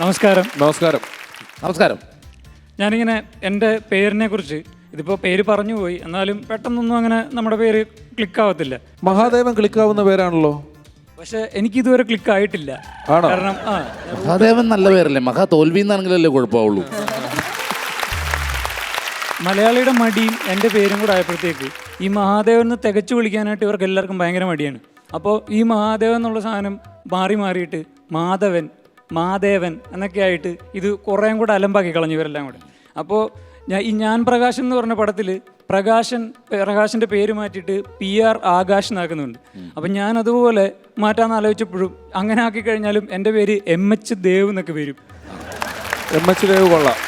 നമസ്കാരം. നമസ്കാരം. നമസ്കാരം. ഞാനിങ്ങനെ എന്റെ പേരിനെ കുറിച്ച് ഇതിപ്പോൾ പേര് പറഞ്ഞു പോയി. എന്നാലും പെട്ടെന്നൊന്നും അങ്ങനെ നമ്മുടെ പേര് ക്ലിക്ക് ആവത്തില്ല മഹാദേവൻ ക്ലിക്കാവുന്ന പേരാണല്ലോ? പക്ഷെ എനിക്ക് ഇതുവരെ ക്ലിക്ക് ആയിട്ടില്ല ആണോ? കാരണം ആ മഹാദേവൻ നല്ല പേരല്ലേ? മഹാ തോൽവി എന്നാണെങ്കിലല്ലേ കുഴപ്പമുള്ളൂ മലയാളിയുടെ മടിയും എന്റെ പേരും കൂടെ ആയപ്പോഴത്തേക്ക് ഈ മഹാദേവൻ എന്ന് തികച്ചു വിളിക്കാനായിട്ട് ഇവർക്ക് എല്ലാവർക്കും ഭയങ്കര മടിയാണ്. അപ്പോൾ ഈ മഹാദേവൻ എന്നുള്ള സാധനം മാറി മാറിയിട്ട് മാധവൻ മാദേവൻ എന്നൊക്കെ ആയിട്ട് ഇത് കുറേയും കൂടെ അലമ്പാക്കി കളഞ്ഞു ഇവരെല്ലാം കൂടെ. അപ്പോൾ ഞാൻ ഈ ഞാൻ പ്രകാശൻ എന്ന് പറഞ്ഞ പടത്തിൽ പ്രകാശൻ പ്രകാശിന്റെ പേര് മാറ്റിയിട്ട് പി ആർ ആകാശ് എന്നാക്കുന്നുണ്ട്. അപ്പം ഞാൻ അതുപോലെ മാറ്റാമെന്ന് ആലോചിച്ചപ്പോഴും അങ്ങനെ ആക്കി കഴിഞ്ഞാലും എന്റെ പേര് എം എച്ച് ദേവ് എന്നൊക്കെ വരും. എം എച്ച് ദേവ് കൊള്ളാം.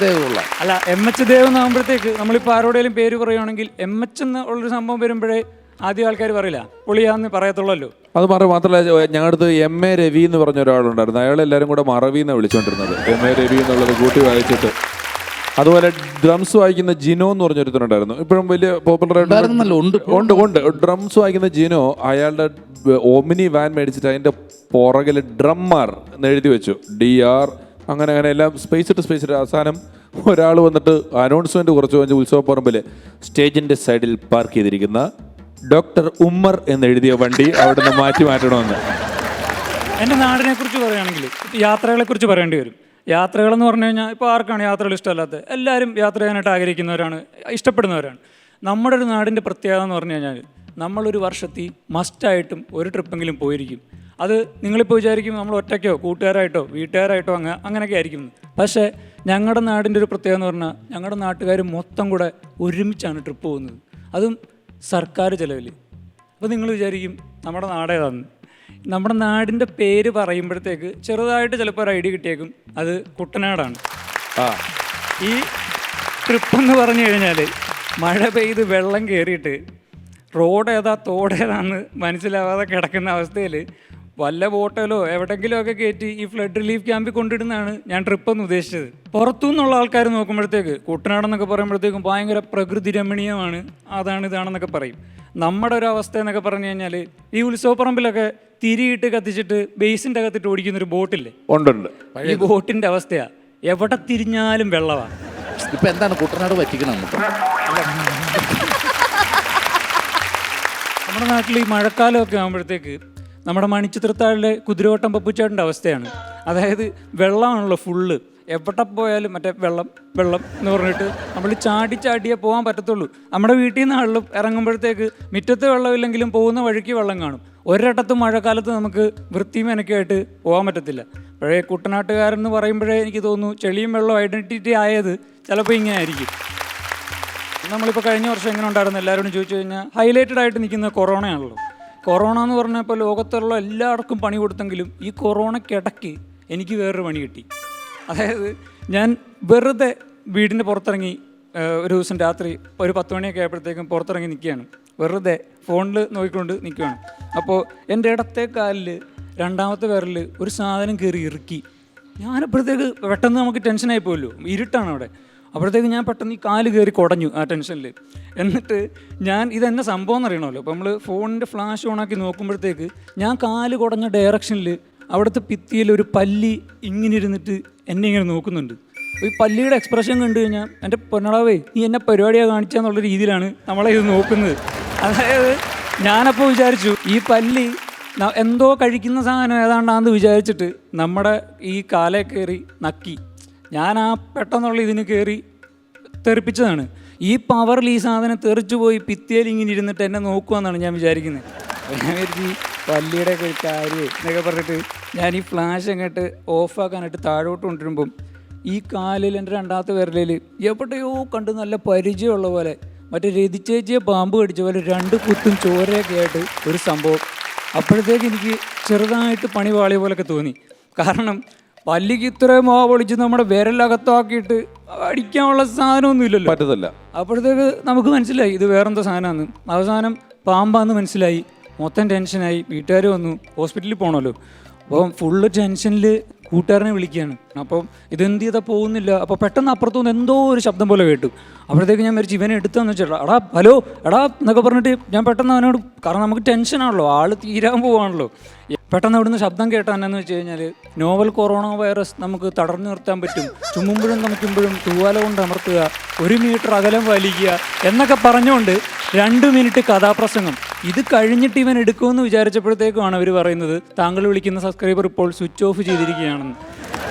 ദേവ് കൊള്ളാം. അല്ല എം എച്ച് ദേവ് എന്നാകുമ്പോഴത്തേക്ക് നമ്മളിപ്പോൾ ആരോടെങ്കിലും പേര് പറയുകയാണെങ്കിൽ എം എച്ച് എന്ന് ഉള്ളൊരു സംഭവം വരുമ്പോഴേ ആദ്യം ആൾക്കാർ പറയില്ല പൊളിയാന്ന് പറയത്തുള്ളല്ലോ. അത് മാറി മാത്രമല്ല ഞങ്ങളുടെ അടുത്ത് എം എ രവി എന്ന് പറഞ്ഞ ഒരാളുണ്ടായിരുന്നു. അയാൾ എല്ലാവരും കൂടെ മറവി എന്നാണ് വിളിച്ചുകൊണ്ടിരുന്നത് എം എ രവി എന്നുള്ളത് കൂട്ടി വായിച്ചിട്ട്. അതുപോലെ ഡ്രംസ് വായിക്കുന്ന ജിനോ എന്ന് പറഞ്ഞൊരുത്തനുണ്ടായിരുന്നു ഇപ്പോഴും വലിയ പോപ്പുലർ ആയിട്ട് ഉണ്ട്. ഉണ്ട് ഉണ്ട്. ഡ്രംസ് വായിക്കുന്ന ജിനോ അയാളുടെ ഓമിനി വാൻ മേടിച്ചിട്ട് അതിന്റെ പുറകിൽ ഡ്രമ്മർ എന്ന് എഴുതി വെച്ചു. ഡി ആർ അങ്ങനെ അങ്ങനെ എല്ലാം സ്പേസ് ഇട്ട് സ്പേസ് ഇട്ട്. അവസാനം ഒരാൾ വന്നിട്ട് അനൗൺസ്മെന്റ് കുറച്ച് കഴിഞ്ഞ് ഉത്സവപ്പറമ്പിൽ സ്റ്റേജിന്റെ സൈഡിൽ പാർക്ക് ചെയ്തിരിക്കുന്ന ഡോക്ടർ ഉമ്മർ എന്നെഴുതിയ വണ്ടി അവിടെ നിന്ന് മാറ്റി മാറ്റണമെന്ന്. എന്റെ നാടിനെ കുറിച്ച് പറയുകയാണെങ്കിൽ യാത്രകളെ കുറിച്ച് പറയേണ്ടി വരും. യാത്രകളെന്ന് പറഞ്ഞു കഴിഞ്ഞാൽ ഇപ്പോൾ ആർക്കാണ് യാത്രകൾ ഇഷ്ടമല്ലാത്തത്? എല്ലാവരും യാത്ര ചെയ്യാനായിട്ട് ആഗ്രഹിക്കുന്നവരാണ് ഇഷ്ടപ്പെടുന്നവരാണ്. നമ്മുടെ ഒരു നാടിന്റെ പ്രത്യേകത എന്ന് പറഞ്ഞു കഴിഞ്ഞാൽ നമ്മളൊരു വർഷത്തിൽ മസ്റ്റായിട്ടും ഒരു ട്രിപ്പെങ്കിലും പോയിരിക്കും. അത് നിങ്ങളിപ്പോൾ വിചാരിക്കും നമ്മൾ ഒറ്റയ്ക്കോ കൂട്ടുകാരായിട്ടോ വീട്ടുകാരായിട്ടോ അങ്ങ് അങ്ങനെയൊക്കെ ആയിരിക്കും. പക്ഷേ ഞങ്ങളുടെ നാടിന്റെ ഒരു പ്രത്യേകത എന്ന് പറഞ്ഞാൽ ഞങ്ങളുടെ നാട്ടുകാർ മൊത്തം കൂടെ ഒരുമിച്ചാണ് ട്രിപ്പ് പോകുന്നത്. അതും സർക്കാർ ചിലവിൽ അപ്പോൾ നിങ്ങൾ വിചാരിക്കും നമ്മുടെ നാടേതാന്ന് നമ്മുടെ നാടിന്റെ പേര് പറയുമ്പോഴത്തേക്ക് ചെറുതായിട്ട് ചിലപ്പോൾ ഒരു ഐഡിയ കിട്ടിയേക്കും അത് കുട്ടനാടാണ്. ആ. ഈ ട്രിപ്പ് എന്ന് പറഞ്ഞു കഴിഞ്ഞാൽ മഴ പെയ്ത് വെള്ളം കയറിയിട്ട് റോഡ് ഏതാ തോട് മനസ്സിലാവാതെ കിടക്കുന്ന അവസ്ഥയിൽ വല്ല ബോട്ടലോ എവിടെങ്കിലും ഒക്കെ കയറ്റി ഈ ഫ്ലഡ് റിലീഫ് ക്യാമ്പിൽ കൊണ്ടിടുന്നതാണ് ഞാൻ ട്രിപ്പ് എന്ന് ഉദ്ദേശിച്ചത്. പുറത്തു നിന്നുള്ള ആൾക്കാർ നോക്കുമ്പോഴത്തേക്ക് കുട്ടനാടെന്നൊക്കെ പറയുമ്പോഴത്തേക്കും ഭയങ്കര പ്രകൃതി രമണീയമാണ്. അതാണ് ഇതാണെന്നൊക്കെ പറയും. നമ്മുടെ ഒരു അവസ്ഥ എന്നൊക്കെ പറഞ്ഞു കഴിഞ്ഞാൽ ഈ ഉത്സവപ്പറമ്പിലൊക്കെ തിരിയിട്ട് കത്തിച്ചിട്ട് ബേസിന്റെ അകത്തിട്ട് ഓടിക്കുന്ന ഒരു ബോട്ടില്ലേ ഉണ്ടുണ്ട് ഈ ബോട്ടിന്റെ അവസ്ഥയാ. എവിടെ തിരിഞ്ഞാലും വെള്ളമാണ് ഇപ്പൊ എന്താണ് കുട്ടനാട് പറ്റിക്കണം നമ്മുടെ നാട്ടിൽ ഈ മഴക്കാലമൊക്കെ ആകുമ്പോഴത്തേക്ക് നമ്മുടെ മണിച്ചിത്രത്താഴിലെ കുതിരവട്ടം പപ്പുച്ചേട്ടന്റെ അവസ്ഥയാണ്. അതായത് വെള്ളമാണല്ലോ ഫുള്ള് എവിടെ പോയാലും മറ്റേ വെള്ളം വെള്ളം എന്ന് പറഞ്ഞിട്ട് നമ്മൾ ചാടി ചാടിയേ പോകാൻ പറ്റത്തുള്ളൂ. നമ്മുടെ വീട്ടിൽ നിന്നാണെങ്കിലും ഇറങ്ങുമ്പോഴത്തേക്ക് മുറ്റത്ത് വെള്ളമില്ലെങ്കിലും പോകുന്ന വഴിക്ക് വെള്ളം കാണും. ഒരിടത്തും മഴക്കാലത്ത് നമുക്ക് വൃത്തിയും മെനക്കായിട്ട് പോകാൻ പറ്റത്തില്ല. പഴയ കുട്ടനാട്ടുകാരെന്ന് പറയുമ്പോഴേ എനിക്ക് തോന്നുന്നു ചെളിയും വെള്ളവും ഐഡന്റിറ്റി ആയത് ചിലപ്പോൾ ഇങ്ങനെ ആയിരിക്കും. നമ്മളിപ്പോൾ കഴിഞ്ഞ വർഷം എങ്ങനെ ഉണ്ടായിരുന്നു? എല്ലാവരോടും ചോദിച്ചു കഴിഞ്ഞാൽ ഹൈലൈറ്റഡ് ആയിട്ട് നിൽക്കുന്ന കൊറോണയാണല്ലോ കൊറോണ എന്ന് പറഞ്ഞപ്പോൾ ലോകത്തുള്ള എല്ലാവർക്കും പണി കൊടുത്തെങ്കിലും ഈ കൊറോണയ്ക്കിടയ്ക്ക് എനിക്ക് വേറൊരു പണി കിട്ടി. അതായത് ഞാൻ വെറുതെ വീടിന്റെ പുറത്തിറങ്ങി ഒരു ദിവസം രാത്രി ഒരു പത്ത് മണിയൊക്കെ ആയപ്പോഴത്തേക്കും പുറത്തിറങ്ങി നിൽക്കുകയാണ്. വെറുതെ ഫോണിൽ നോക്കിക്കൊണ്ട് നിൽക്കുകയാണ്. അപ്പോൾ എന്റെ ഇടത്തെ കാലിൽ രണ്ടാമത്തെ വിരലിൽ ഒരു സാധനം കയറി ഇറുക്കി. ഞാനപ്പോഴത്തേക്ക് പെട്ടെന്ന് നമുക്ക് ടെൻഷനായി പോയല്ലോ. ഇരുട്ടാണ് അവിടെ. അപ്പോഴത്തേക്ക് ഞാൻ പെട്ടെന്ന് ഈ കാൽ കയറി കുടഞ്ഞു ആ ടെൻഷനിൽ എന്നിട്ട് ഞാൻ ഇതെന്നെ സംഭവം എന്നറിയണമല്ലോ അപ്പോൾ നമ്മൾ ഫോണിന്റെ ഫ്ലാഷ് ഓണാക്കി നോക്കുമ്പോഴത്തേക്ക് ഞാൻ കാൽ കുടഞ്ഞ ഡയറക്ഷനിൽ അവിടുത്തെ ഭിത്തിയിൽ ഒരു പല്ലി ഇങ്ങനെ ഇരുന്നിട്ട് എന്നെ ഇങ്ങനെ നോക്കുന്നുണ്ട്. ഈ പല്ലിയുടെ എക്സ്പ്രഷൻ കണ്ടു കഴിഞ്ഞാൽ എന്റെ പൊന്നളാവേ നീ എന്നെ പരിപാടിയാണ് കാണിച്ചാന്നുള്ള രീതിയിലാണ് നമ്മളെ ഇത് നോക്കുന്നത്. അതായത് ഞാനപ്പോൾ വിചാരിച്ചു ഈ പല്ലി എന്തോ കഴിക്കുന്ന സാധനം ഏതാണ്ടാന്ന് വിചാരിച്ചിട്ട് നമ്മുടെ ഈ കാലേ കയറി നക്കി. ഞാൻ ആ പെട്ടെന്നുള്ള ഇതിന് കയറി തെറിപ്പിച്ചതാണ്. ഈ പവറിൽ ഈ സാധനം തെറിച്ചു പോയി ഭിത്തിയിൽ ഇങ്ങനെ ഇരുന്നിട്ട് എന്നെ നോക്കുമെന്നാണ് ഞാൻ വിചാരിക്കുന്നത്. ഞാൻ വിചാരിച്ചു പല്ലിയുടെ ഒക്കെ കാര്യം എന്നൊക്കെ പറഞ്ഞിട്ട് ഞാൻ ഈ ഫ്ലാഷ് അങ്ങോട്ട് ഓഫാക്കാനായിട്ട് താഴോട്ട് കൊണ്ടുവരുമ്പം ഈ കാലിൽ എന്റെ രണ്ടാമത്തെ വിരലിൽ എവിടെയോ കണ്ട് നല്ല പരിചയമുള്ള പോലെ മറ്റേ രതിച്ചേച്ചിയെ പാമ്പ് കടിച്ച പോലെ രണ്ട് കുത്തും ചോരയൊക്കെ ആയിട്ട് ഒരു സംഭവം. അപ്പോഴത്തേക്ക് എനിക്ക് ചെറുതായിട്ട് പണി പാളിയ പോലൊക്കെ തോന്നി. കാരണം പല്ലിക്ക് ഇത്രയും മാവ് പൊളിച്ച് നമ്മുടെ വിരലകത്താക്കിയിട്ട് അടിക്കാനുള്ള സാധനമൊന്നും ഇല്ലല്ലോ പറ്റത്തില്ല. അപ്പോഴത്തേക്ക് നമുക്ക് മനസ്സിലായി ഇത് വേറെന്തോ സാധനമാണ് അവസാനം പാമ്പാന്ന് മനസ്സിലായി. മൊത്തം ടെൻഷനായി. വീട്ടുകാർ വന്നു. ഹോസ്പിറ്റലിൽ പോകണമല്ലോ അപ്പം ഫുള്ള് ടെൻഷനിൽ കൂട്ടുകാരനെ വിളിക്കുകയാണ്. അപ്പം ഇതെന്ത് ചെയ്താൽ പോകുന്നില്ല. അപ്പോൾ പെട്ടെന്ന് അപ്പുറത്തുനിന്ന് എന്തോ ഒരു ശബ്ദം പോലെ കേട്ടു. അപ്പോഴത്തേക്ക് ഞാൻ മരിച്ചു ഇവനെ എടുത്തതെന്ന് വെച്ചാൽ എടാ ഹലോ എടാ എന്നൊക്കെ പറഞ്ഞിട്ട് ഞാൻ പെട്ടെന്ന് അവനോട് കാരണം നമുക്ക് ടെൻഷനാണല്ലോ. ആൾ തീരാൻ പോവാണല്ലോ. പെട്ടെന്ന് അവിടുന്ന് ശബ്ദം കേട്ടാനെന്ന് വെച്ച് കഴിഞ്ഞാൽ നോവൽ കൊറോണ വൈറസ് നമുക്ക് തടർന്നു നിർത്താൻ പറ്റും. ചുമ്മുമ്പോഴും നമുക്കുമ്പോഴും തൂവാല കൊണ്ട് അമർത്തുക ഒരു മീറ്റർ അകലം വലിക്കുക എന്നൊക്കെ പറഞ്ഞുകൊണ്ട് രണ്ട് മിനിറ്റ് കഥാപ്രസംഗം. ഇത് കഴിഞ്ഞിട്ട് ഇവൻ എടുക്കുമെന്ന് വിചാരിച്ചപ്പോഴത്തേക്കുമാണ് അവർ പറയുന്നത് താങ്കൾ വിളിക്കുന്ന സബ്സ്ക്രൈബർ ഇപ്പോൾ സ്വിച്ച് ഓഫ് ചെയ്തിരിക്കുകയാണെന്ന്.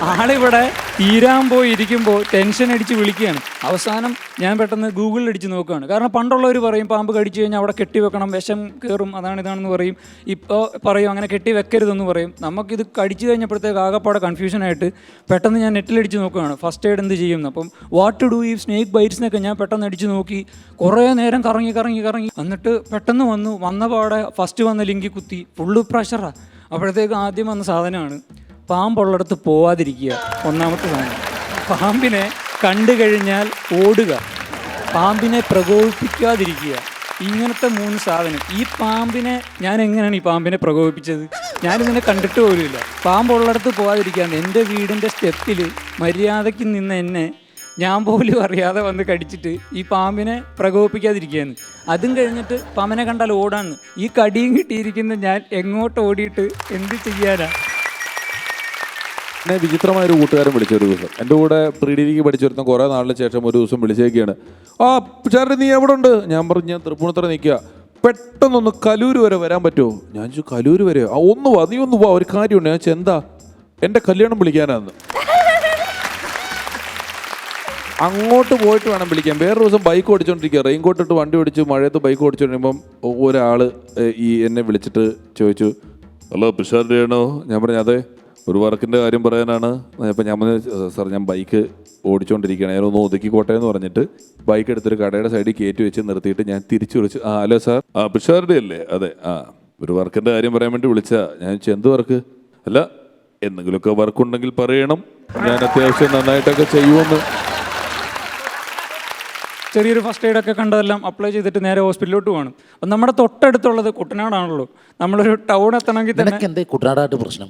ആളിവിടെ തീരാൻ പോയി ഇരിക്കുമ്പോൾ ടെൻഷൻ അടിച്ച് വിളിക്കുകയാണ്. അവസാനം ഞാൻ പെട്ടെന്ന് ഗൂഗിളിൽ അടിച്ച് നോക്കുകയാണ്. കാരണം പണ്ടുള്ളവർ പറയും പാമ്പ് കടിച്ചു കഴിഞ്ഞാൽ അവിടെ കെട്ടി വെക്കണം വിഷം കയറും അതാണ് ഇതാണെന്ന് പറയും. ഇപ്പോൾ പറയും അങ്ങനെ കെട്ടി വെക്കരുതെന്ന് പറയും. നമുക്കിത് കടിച്ചു കഴിഞ്ഞപ്പോഴത്തേക്ക് ആകപ്പാടെ കൺഫ്യൂഷനായിട്ട് പെട്ടെന്ന് ഞാൻ നെറ്റിലടിച്ച് നോക്കുകയാണ്. ഫസ്റ്റ് എയ്ഡ് എന്ത് ചെയ്യും അപ്പം വാട്ട് ടു ഡു ഈ സ്നേക്ക് ബൈറ്റ്സിനൊക്കെ ഞാൻ പെട്ടെന്ന് അടിച്ച് നോക്കി. കുറേ നേരം കറങ്ങി കറങ്ങി കറങ്ങി. എന്നിട്ട് പെട്ടെന്ന് വന്നു. വന്ന പാടെ ഫസ്റ്റ് വന്ന ലിങ്കി കുത്തി. ഫുള്ള് പ്രഷറാണ് അപ്പോഴത്തേക്ക് ആദ്യം വന്ന സാധനമാണ് പാമ്പുള്ളിടത്ത് പോവാതിരിക്കുക. ഒന്നാമത്തെ സാധനം. പാമ്പിനെ കണ്ടു കഴിഞ്ഞാൽ ഓടുക. പാമ്പിനെ പ്രകോപിപ്പിക്കാതിരിക്കുക. ഇങ്ങനത്തെ മൂന്ന് സാധനം. ഈ പാമ്പിനെ ഞാൻ എങ്ങനെയാണ് ഈ പാമ്പിനെ പ്രകോപിപ്പിച്ചത്? ഞാനിതിനെ കണ്ടിട്ട് പോലുമില്ല. പാമ്പുള്ളിടത്ത് പോകാതിരിക്കാൻ എന്റെ വീടിന്റെ സ്റ്റെപ്പിൽ മര്യാദയ്ക്ക് നിന്ന് എന്നെ ഞാൻ പോലും അറിയാതെ വന്ന് കടിച്ചിട്ട് ഈ പാമ്പിനെ പ്രകോപിപ്പിക്കാതിരിക്കുകയാണ്. അതും കഴിഞ്ഞിട്ട് പാമ്പിനെ കണ്ടാൽ ഓടാന്ന്. ഈ കടിയും കിട്ടിയിരിക്കുന്ന ഞാൻ എങ്ങോട്ട് ഓടിയിട്ട് എന്ത് ചെയ്യാനാ? എന്നെ വിചിത്രമായ ഒരു കൂട്ടുകാരൻ വിളിച്ച ഒരു ദിവസം. എന്റെ കൂടെ പ്രീ ഡിഗ്രിക്ക് പഠിച്ചിരുന്ന കുറേ നാളിന് ശേഷം ഒരു ദിവസം വിളിച്ചേക്കാണ്. ആ ചേട്ടൻ നീ എവിടെ ഉണ്ട്? ഞാൻ പറഞ്ഞു ഞാൻ തൃപ്പൂണിത്തറ നിൽക്കുക. പെട്ടെന്നൊന്ന് കലൂര് വരെ വരാൻ പറ്റുമോ? ഞാൻ ചോദിച്ചു കലൂര് വരെ? ആ ഒന്ന് വാ നീ ഒന്ന് വാ ഒരു കാര്യമുണ്ട്. ഞാൻ എന്താ? എന്റെ കല്യാണം വിളിക്കാനാന്ന്. അങ്ങോട്ട് പോയിട്ട് വേണം വിളിക്കാൻ. വേറെ ദിവസം ബൈക്ക് ഓടിച്ചോണ്ടിരിക്കുക. റെയിൻകോട്ട് ഇട്ട് വണ്ടി ഓടിച്ച് മഴയത്ത് ബൈക്ക് ഓടിച്ചോണ്ടിരിക്കുമ്പം ഒരാൾ ഈ എന്നെ വിളിച്ചിട്ട് ചോദിച്ചു ഹലോ പിഷാരിയാണോ ഞാൻ പറഞ്ഞു അതെ. ഒരു വർക്കിന്റെ കാര്യം പറയാനാണ്. ഇപ്പം ഞാൻ സാർ ഞാൻ ബൈക്ക് ഓടിച്ചുകൊണ്ടിരിക്കുകയാണ് ഞാനൊന്ന് ഒതുക്കിക്കോട്ടെ എന്ന് പറഞ്ഞിട്ട് ബൈക്ക് എടുത്തൊരു കടയുടെ സൈഡിൽ കയറ്റി വെച്ച് നിർത്തിയിട്ട് ഞാൻ തിരിച്ചു വിളിച്ചു. ആ ഹലോ സാർ. ആ പിഷാരുടെ അല്ലേ? അതെ ആ. ഒരു വർക്കിന്റെ കാര്യം പറയാൻ വേണ്ടി വിളിച്ചാ. ഞാൻ ചോദിച്ചു, എന്ത് വർക്ക്? അല്ല എന്തെങ്കിലുമൊക്കെ വർക്ക് ഉണ്ടെങ്കിൽ പറയണം. ഞാൻ അത്യാവശ്യം നന്നായിട്ടൊക്കെ ചെയ്യുമെന്ന്. ചെറിയൊരു ഫസ്റ്റ് എയ്ഡ് ഒക്കെ കണ്ടതെല്ലാം അപ്ലൈ ചെയ്തിട്ട് നേരെ ഹോസ്പിറ്റലിലോട്ട് പോകണം അപ്പം നമ്മുടെ തൊട്ടടുത്തുള്ളത് കുട്ടനാടാണല്ലോ. നമ്മളൊരു ടൗൺ എത്തണമെങ്കിൽ തന്നെ നിനക്ക് എന്തേ കുട്ടനാടായിട്ട് പ്രശ്നം?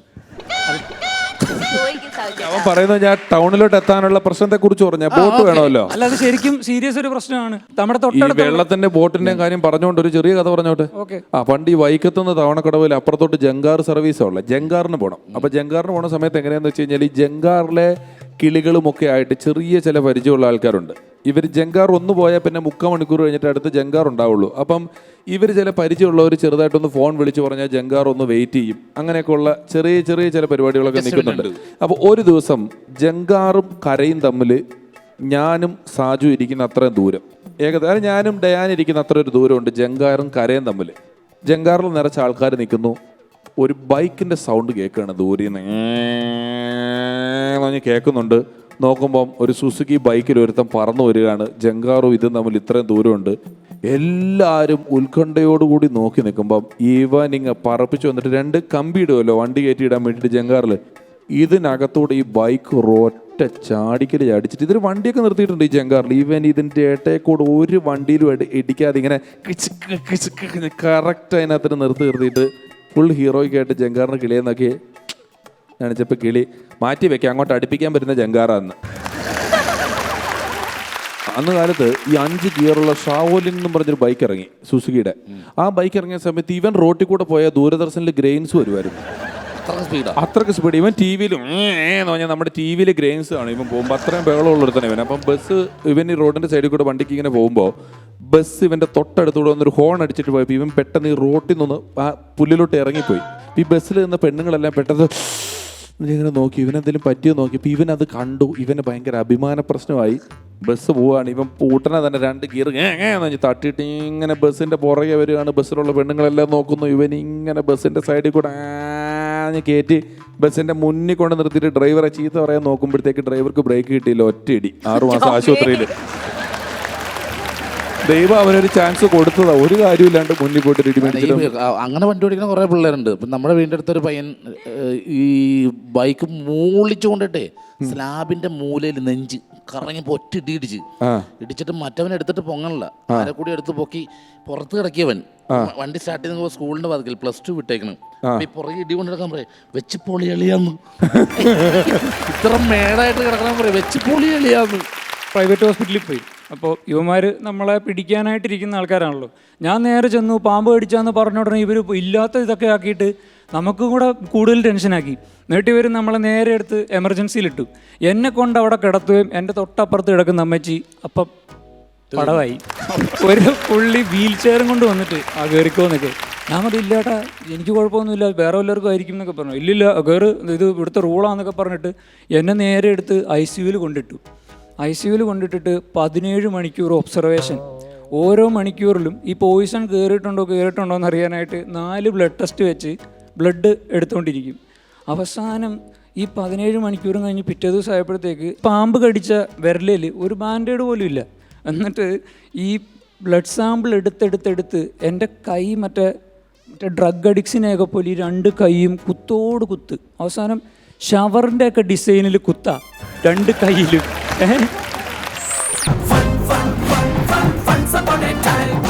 അവൻ പറയുന്നത് ഞാൻ ടൗണിലോട്ട് എത്താനുള്ള പ്രശ്നത്തെ കുറിച്ച് പറഞ്ഞ ബോട്ട് വേണമല്ലോ. അല്ല അത് ശരിക്കും സീരിയസ് ഒരു പ്രശ്നമാണ്. നമ്മുടെ ഈ തൊട്ടടുത്ത് വെള്ളത്തിന്റെ ബോട്ടിന്റെ കാര്യം പറഞ്ഞുകൊണ്ട് ഒരു ചെറിയ കഥ പറഞ്ഞോട്ടെ. ഓക്കെ. ആ പണ്ട് ഈ വൈക്കത്തുനിന്ന് തവണക്കടവിൽ അപ്പുറത്തോട്ട് ജംഗാർ സർവീസ് ഉള്ളത്. ജങ്കാറിന് പോകണം അപ്പൊ ജങ്കാറിന് പോണ സമയത്ത് എങ്ങനെയാന്ന് വെച്ച് കഴിഞ്ഞാൽ ഈ ജങ്കാറിലെ കിളികളുമൊക്കെ ആയിട്ട് ചെറിയ ചില പരിചയമുള്ള ആൾക്കാരുണ്ട്. ഇവർ ജങ്കാർ ഒന്ന് പോയാൽ പിന്നെ മുക്കാൽ മണിക്കൂർ കഴിഞ്ഞിട്ട് അടുത്ത് ജങ്കാർ ഉണ്ടാവുള്ളൂ. അപ്പം ഇവർ ചില പരിചയമുള്ളവർ ചെറുതായിട്ടൊന്ന് ഫോൺ വിളിച്ചു പറഞ്ഞാൽ ജങ്കാർ ഒന്ന് വെയിറ്റ് ചെയ്യും. അങ്ങനെയൊക്കെയുള്ള ചെറിയ ചെറിയ ചില പരിപാടികളൊക്കെ നിൽക്കുന്നുണ്ട്. അപ്പോൾ ഒരു ദിവസം ജങ്കാറും കരയും തമ്മിൽ ഞാനും സാജു ഇരിക്കുന്ന അത്രയും ദൂരം. ഏകദേശം ഞാനും ഡയാൻ ഇരിക്കുന്ന അത്ര ഒരു ദൂരമുണ്ട് ജങ്കാറും കരയും തമ്മിൽ ജങ്കാറിൽ നിറച്ച ആൾക്കാർ നിൽക്കുന്നു. ഒരു ബൈക്കിന്റെ സൗണ്ട് കേൾക്കുകയാണ് ദൂരെ നിന്ന്. കേൾക്കുന്നുണ്ട്. നോക്കുമ്പം ഒരു സുസുക്കി ബൈക്കിൽ ഒരുത്തം പറന്നു വരികയാണ്. ജങ്കാറും ഇതും തമ്മിൽ ഇത്രയും ദൂരമുണ്ട്. എല്ലാവരും ഉത്കണ്ഠയോടുകൂടി നോക്കി നിൽക്കുമ്പം ഇങ്ങ് പറപ്പിച്ചു വന്നിട്ട് രണ്ട് കമ്പി ഇടുമല്ലോ വണ്ടി കയറ്റിയിടാൻ വേണ്ടിയിട്ട് ജങ്കാറിൽ ഇതിനകത്തൂടെ ഈ ബൈക്ക് ഒറ്റ ചാടിക്കൽ ചാടിച്ചിട്ട് ഇതൊരു വണ്ടിയൊക്കെ നിർത്തിയിട്ടുണ്ട് ഈ ജങ്കാറിൽ. ഈവൻ ഇതിന്റെ ഇടയിൽ ഒരു വണ്ടിയിലും ഇടിക്കാതെ ഇങ്ങനെ കറക്റ്റ് അതിനകത്ത് നിർത്തി നിർത്തിയിട്ട് ഫുൾ ഹീറോയ്ക്കായിട്ട് ജങ്കാറിന് കിളിയെന്നൊക്കെ നനച്ചപ്പോൾ കിളി മാറ്റി വെക്കാം അങ്ങോട്ട് അടുപ്പിക്കാൻ പറ്റുന്ന ജങ്കാറാന്ന്. അന്ന് കാലത്ത് ഈ അഞ്ച് ഗിയറുള്ള ഷാവോലിൻ എന്നും പറഞ്ഞൊരു ബൈക്ക് ഇറങ്ങി സുസുക്കിയുടെ ആ ബൈക്ക് ഇറങ്ങിയ സമയത്ത് ഇവൻ റോട്ടിൽ കൂടെ പോയ ദൂരദർശനിൽ ഗ്രെയിൻസ് വരുമായിരുന്നു അത്രയ്ക്ക് സ്പീഡ് ഇവൻ ടി വിയിലും എന്ന് പറഞ്ഞാൽ നമ്മുടെ ടി വിയിൽ ഗ്രെയിൻസ് ആണ്. ഇവൻ പോകുമ്പോൾ അത്രയും ബഹളമുള്ള തന്നെ ഇവൻ. അപ്പം ബസ് ഇവൻ ഈ റോഡിന്റെ സൈഡിൽ കൂടെ വണ്ടിക്ക് ഇങ്ങനെ പോകുമ്പോൾ ബസ് ഇവന്റെ തൊട്ടടുത്തൂടെ വന്നൊരു ഹോൺ അടിച്ചിട്ട് പോയപ്പോൾ ഇവൻ പെട്ടെന്ന് ഈ റോട്ടിൽ നിന്ന് ആ പുല്ലിലോട്ട് ഇറങ്ങിപ്പോയി. ഈ ബസ്സിൽ നിന്ന് പെണ്ണുങ്ങളെല്ലാം പെട്ടെന്ന് ഇങ്ങനെ നോക്കി. ഇവനെന്തെങ്കിലും പറ്റിയോ നോക്കി. ഇവൻ അത് കണ്ടു. ഇവന് ഭയങ്കര അഭിമാന പ്രശ്നമായി. ബസ് പോവാണ്. ഇവൻ പൂട്ടനെ തന്നെ രണ്ട് ഗിയർ ഏങ്ങനെ തട്ടിയിട്ട് ഇങ്ങനെ ബസ്സിന്റെ പുറകെ വരികയാണ്. ബസ്സിലുള്ള പെണ്ണുങ്ങളെല്ലാം നോക്കുന്നു. ഇവൻ ഇങ്ങനെ ബസ്സിന്റെ സൈഡിൽ കൂടെ ആഞ്ഞ് കയറ്റി ബസ്സിന്റെ മുന്നിൽ കൊണ്ട് നിർത്തിയിട്ട് ഡ്രൈവറെ ചീത്ത പറയാൻ നോക്കുമ്പോഴത്തേക്ക് ഡ്രൈവർക്ക് ബ്രേക്ക് കിട്ടിയില്ല ഒറ്റയടി ആറു മാസം ആശുപത്രിയിൽ ദൈവം അവനൊരു ചാൻസ് കൊടുത്തതാ. ഒരു കാര്യമില്ലാണ്ട് മുന്നിൽ പോയിട്ട് ഇടി ഈ മേടിച്ചിട്ട്. അങ്ങനെ വണ്ടി ഓടിക്കുന്ന കുറേ പിള്ളേരുണ്ട്. ഇപ്പം നമ്മുടെ വീടിന്റെ അടുത്തൊരു പയ്യൻ ഏഹ്, ഈ ബൈക്ക് മൂളിച്ചു കൊണ്ടിട്ടേ സ്ലാബിന്റെ മൂലയിൽ നെഞ്ച്. കറങ്ങിപ്പോ ഒറ്റ ഇടി ഇടിച്ച്. ഇടിച്ചിട്ട് മറ്റവൻ എടുത്തിട്ട് പൊങ്ങണില്ല. ആരെ കൂടി എടുത്ത് പൊക്കി പുറത്ത് കിടക്കിയവൻ. വണ്ടി സ്റ്റാർട്ട് ചെയ്ത് സ്കൂളിന്റെ പതിക്കൽ പ്ലസ് ടു വിട്ടേക്കണം. ഈ പുറകെ ഇടി കൊണ്ടിടക്കാൻ പറയും വെച്ച് പൊളി എളിയാന്ന്. ഇത്ര മേടായിട്ട് കിടക്കണം പറയും വെച്ച് പൊളി എളിയാന്ന്. പ്രൈവറ്റ് ഹോസ്പിറ്റലിൽ പോയി. അപ്പോൾ യുവമാർ നമ്മളെ പിടിക്കാനായിട്ടിരിക്കുന്ന ആൾക്കാരാണല്ലോ. ഞാൻ നേരെ ചെന്നു പാമ്പ് കടിച്ചാന്ന് പറഞ്ഞ ഉടനെ ഇവർ ഇല്ലാത്ത ഇതൊക്കെ ആക്കിയിട്ട് നമുക്കും കൂടെ കൂടുതൽ ടെൻഷനാക്കി. എന്നിട്ട് ഇവർ നമ്മളെ നേരെ എടുത്ത് എമർജൻസിയിലിട്ടു. എന്നെ കൊണ്ട് അവിടെ കിടത്തുകയും എന്റെ തൊട്ടപ്പുറത്ത് കിടക്കുന്ന അമ്മച്ചി അപ്പം പടവായി. ഒരു പുള്ളി വീൽ ചെയറും കൊണ്ട് വന്നിട്ട് ആ കയറിക്കോന്നൊക്കെ ഞാൻ പറഞ്ഞു ഇല്ലേട്ടാ എനിക്ക് കുഴപ്പമൊന്നുമില്ല വേറെ വല്ലവർക്കും ആയിരിക്കും എന്നൊക്കെ പറഞ്ഞു. ഇല്ലില്ല കയറ് ഇത് ഇവിടുത്തെ റൂളാന്നൊക്കെ പറഞ്ഞിട്ട് എന്നെ നേരെ എടുത്ത് ഐ സി യുവിൽ കൊണ്ടിട്ടു. ഐ സി യുവിൽ കൊണ്ടിട്ടിട്ട് പതിനേഴ് മണിക്കൂർ ഒബ്സർവേഷൻ. ഓരോ മണിക്കൂറിലും ഈ പോയിസൺ കയറിയിട്ടുണ്ടോ കയറിയിട്ടുണ്ടോ എന്ന് അറിയാനായിട്ട് നാല് ബ്ലഡ് ടെസ്റ്റ് വെച്ച് ബ്ലഡ് എടുത്തുകൊണ്ടിരിക്കും അവസാനം ഈ പതിനേഴ് മണിക്കൂറും കഴിഞ്ഞ് പിറ്റേ ദിവസം ആയപ്പോഴത്തേക്ക് പാമ്പ് കടിച്ച വിരലിൽ ഒരു ബാൻഡേഡ് പോലും ഇല്ല. എന്നിട്ട് ഈ ബ്ലഡ് സാമ്പിൾ എടുത്തെടുത്തെടുത്ത് എന്റെ കൈ മറ്റേ മറ്റേ ഡ്രഗ് അഡിക്സിനെയൊക്കെ പോലെ ഈ രണ്ട് കൈയും കുത്തോട് കുത്ത്. അവസാനം ഷവറിന്റെയൊക്കെ ഡിസൈനിൽ കുത്ത. രണ്ട് കൈയിലും. Fun, fun, fun, fun, fun, fun, fun, fun, fun, fun, fun,